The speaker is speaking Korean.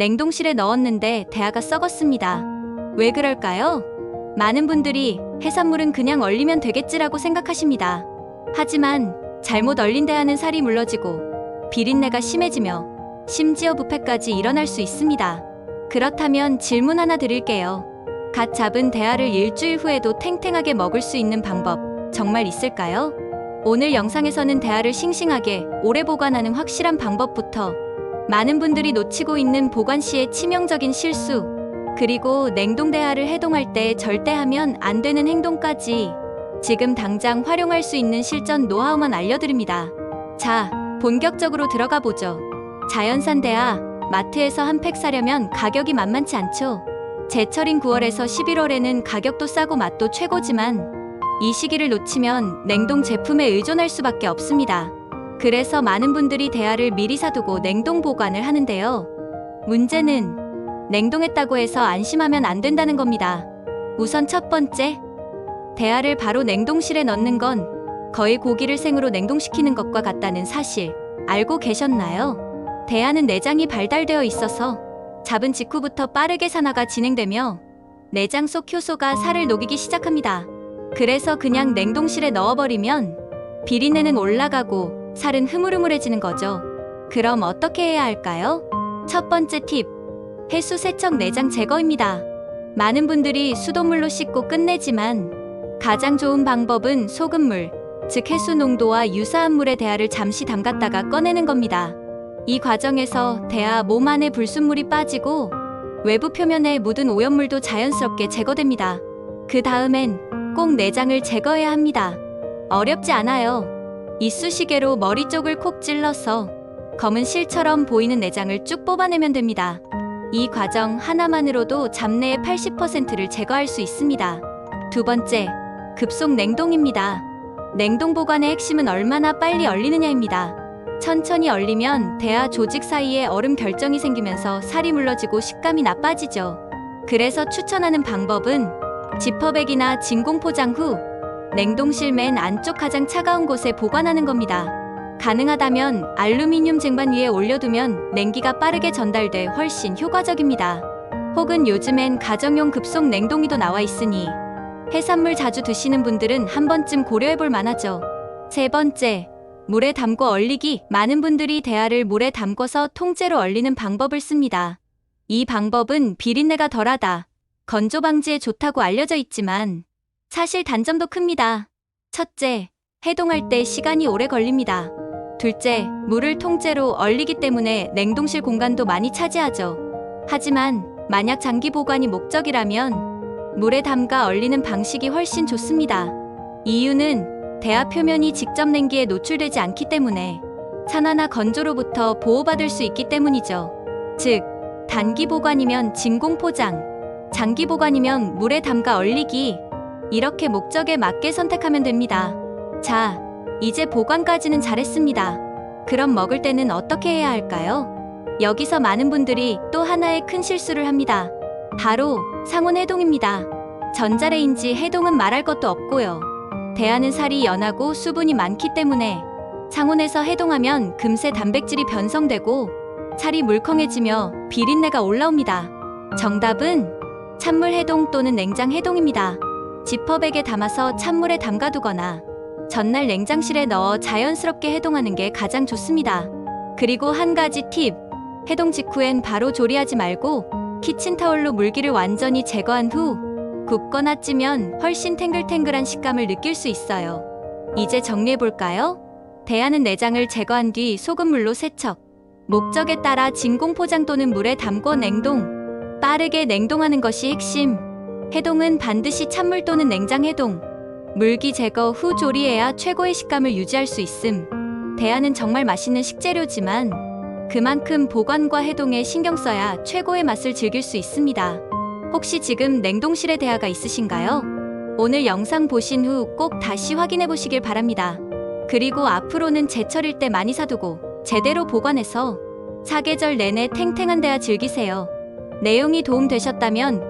냉동실에 넣었는데 대하가 썩었습니다. 왜 그럴까요? 많은 분들이 해산물은 그냥 얼리면 되겠지라고 생각하십니다. 하지만 잘못 얼린 대하는 살이 물러지고 비린내가 심해지며 심지어 부패까지 일어날 수 있습니다. 그렇다면 질문 하나 드릴게요. 갓 잡은 대하를 일주일 후에도 탱탱하게 먹을 수 있는 방법 정말 있을까요? 오늘 영상에서는 대하를 싱싱하게 오래 보관하는 확실한 방법부터 많은 분들이 놓치고 있는 보관 시의 치명적인 실수 그리고 냉동 대하를 해동할 때 절대 하면 안 되는 행동까지 지금 당장 활용할 수 있는 실전 노하우만 알려드립니다. 자, 본격적으로 들어가 보죠. 자연산 대하 마트에서 한 팩 사려면 가격이 만만치 않죠. 제철인 9월에서 11월에는 가격도 싸고 맛도 최고지만 이 시기를 놓치면 냉동 제품에 의존할 수밖에 없습니다. 그래서 많은 분들이 대하를 미리 사두고 냉동 보관을 하는데요. 문제는 냉동했다고 해서 안심하면 안 된다는 겁니다. 우선 첫 번째, 대하를 바로 냉동실에 넣는 건 거의 고기를 생으로 냉동시키는 것과 같다는 사실 알고 계셨나요? 대하는 내장이 발달되어 있어서 잡은 직후부터 빠르게 산화가 진행되며 내장 속 효소가 살을 녹이기 시작합니다. 그래서 그냥 냉동실에 넣어버리면 비린내는 올라가고 살은 흐물흐물해지는 거죠. 그럼 어떻게 해야 할까요? 첫 번째 팁. 해수 세척 내장 제거입니다. 많은 분들이 수돗물로 씻고 끝내지만 가장 좋은 방법은 소금물, 즉 해수 농도와 유사한 물에 대하를 잠시 담갔다가 꺼내는 겁니다. 이 과정에서 대하 몸 안에 불순물이 빠지고 외부 표면에 묻은 오염물도 자연스럽게 제거됩니다. 그 다음엔 꼭 내장을 제거해야 합니다. 어렵지 않아요. 이쑤시개로 머리 쪽을 콕 찔러서 검은 실처럼 보이는 내장을 쭉 뽑아내면 됩니다. 이 과정 하나만으로도 잡내의 80%를 제거할 수 있습니다. 두 번째, 급속 냉동입니다. 냉동 보관의 핵심은 얼마나 빨리 얼리느냐입니다. 천천히 얼리면 대하 조직 사이에 얼음 결정이 생기면서 살이 물러지고 식감이 나빠지죠. 그래서 추천하는 방법은 지퍼백이나 진공 포장 후 냉동실 맨 안쪽 가장 차가운 곳에 보관하는 겁니다. 가능하다면 알루미늄 쟁반 위에 올려두면 냉기가 빠르게 전달돼 훨씬 효과적입니다. 혹은 요즘엔 가정용 급속 냉동기도 나와 있으니 해산물 자주 드시는 분들은 한 번쯤 고려해 볼 만하죠. 세 번째, 물에 담고 얼리기. 많은 분들이 대하를 물에 담궈서 통째로 얼리는 방법을 씁니다. 이 방법은 비린내가 덜하다, 건조 방지에 좋다고 알려져 있지만 사실 단점도 큽니다. 첫째, 해동할 때 시간이 오래 걸립니다. 둘째, 물을 통째로 얼리기 때문에 냉동실 공간도 많이 차지하죠. 하지만 만약 장기 보관이 목적이라면 물에 담가 얼리는 방식이 훨씬 좋습니다. 이유는 대하 표면이 직접 냉기에 노출되지 않기 때문에 산화나 건조로부터 보호받을 수 있기 때문이죠. 즉, 단기 보관이면 진공 포장, 장기 보관이면 물에 담가 얼리기. 이렇게 목적에 맞게 선택하면 됩니다. 자, 이제 보관까지는 잘했습니다. 그럼 먹을 때는 어떻게 해야 할까요? 여기서 많은 분들이 또 하나의 큰 실수를 합니다. 바로 상온 해동입니다. 전자레인지 해동은 말할 것도 없고요. 대하는 살이 연하고 수분이 많기 때문에 상온에서 해동하면 금세 단백질이 변성되고 살이 물컹해지며 비린내가 올라옵니다. 정답은 찬물 해동 또는 냉장 해동입니다. 지퍼백에 담아서 찬물에 담가두거나 전날 냉장실에 넣어 자연스럽게 해동하는 게 가장 좋습니다. 그리고 한 가지 팁. 해동 직후엔 바로 조리하지 말고 키친타올로 물기를 완전히 제거한 후 굽거나 찌면 훨씬 탱글탱글한 식감을 느낄 수 있어요. 이제 정리해볼까요? 대하는 내장을 제거한 뒤 소금물로 세척. 목적에 따라 진공 포장 또는 물에 담고 냉동. 빠르게 냉동하는 것이 핵심. 해동은 반드시 찬물 또는 냉장 해동. 물기 제거 후 조리해야 최고의 식감을 유지할 수 있음. 대하는 정말 맛있는 식재료지만 그만큼 보관과 해동에 신경 써야 최고의 맛을 즐길 수 있습니다. 혹시 지금 냉동실에 대하가 있으신가요? 오늘 영상 보신 후 꼭 다시 확인해 보시길 바랍니다. 그리고 앞으로는 제철일 때 많이 사두고 제대로 보관해서 사계절 내내 탱탱한 대하 즐기세요. 내용이 도움되셨다면